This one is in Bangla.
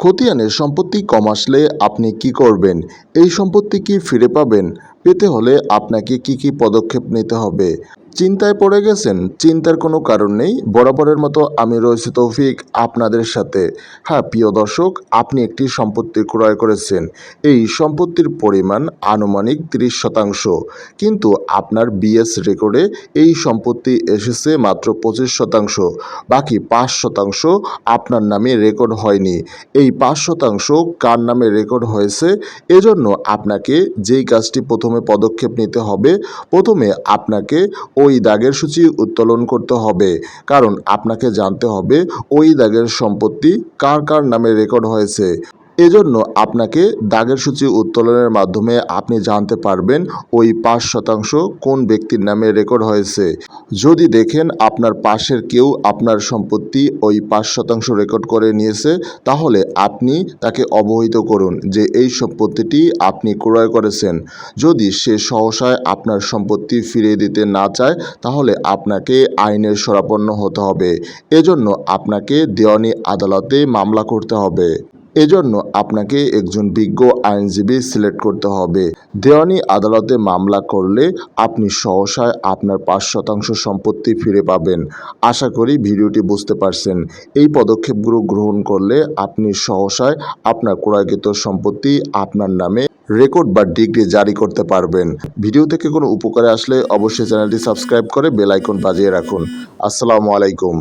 খতিয়ানের সম্পত্তি কম আসলে আপনি কি করবেন? এই সম্পত্তি কি ফিরে পাবেন? পেতে হলে আপনাকে কি কি পদক্ষেপ নিতে হবে? চিন্তায় পড়ে গেছেন? চিন্তার কোনো কারণ নেই? বরাবরের মতো আমি রয়েছি তৌফিক আপনাদের সাথে। হ্যাঁ প্রিয় দর্শক, আপনি একটি সম্পত্তি ক্রয় করেছেন। এই সম্পত্তির পরিমাণ আনুমানিক তিরিশ শতাংশ। কিন্তু আপনার বিএস রেকর্ডে এই সম্পত্তি এসেছে মাত্র পঁচিশ শতাংশ। বাকি পাঁচ শতাংশ আপনার নামে রেকর্ড হয়নি। এই পাঁচ শতাংশ কার নামে রেকর্ড হয়েছে? এজন্য আপনাকে যেই কাজটি প্রথমে পদক্ষেপ নিতে হবে। প্রথমে আপনাকে ওই দাগের সূচি উত্তোলন করতে হবে। কারণ আপনাকে জানতে হবে ওই দাগের সম্পত্তি কার কার নামে রেকর্ড হয়েছে। এজন্য আপনাকে দাগের সূচি উত্তোলনের মাধ্যমে আপনি জানতে পারবেন ওই পাঁচ শতাংশ কোন ব্যক্তির নামে রেকর্ড হয়েছে। যদি দেখেন আপনার পাশের কেউ আপনার সম্পত্তি ওই পাঁচ শতাংশ রেকর্ড করে নিয়েছে, তাহলে আপনি তাকে অবহিত করুন যে এই সম্পত্তিটি আপনি ক্রয় করেছেন। যদি সে সহসায় আপনার সম্পত্তি ফিরিয়ে দিতে না চায়, তাহলে আপনাকে আইনের শরাপন্ন হতে হবে। এজন্য আপনাকে দেওয়ানি আদালতে মামলা করতে হবে। এজন্য আপনাকে একজন বিজ্ঞ আইনজীবী সিলেক্ট করতে হবে। দেওয়ানি আদালতে মামলা করলে আপনি সহসায় আপনার পাঁচ শতাংশ সম্পত্তি ফিরে পাবেন। আশা করি ভিডিওটি বুঝতে পারছেন। এই পদক্ষেপগুলো গ্রহণ করলে আপনি সহসায় আপনার ক্রয়কৃত সম্পত্তি আপনার নামে রেকর্ড বা ডিগ্রি জারি করতে পারবেন। ভিডিও থেকে কোনো উপকারে আসলে অবশ্যই চ্যানেলটি সাবস্ক্রাইব করে বেল আইকন বাজিয়ে রাখুন। আসসালামু আলাইকুম।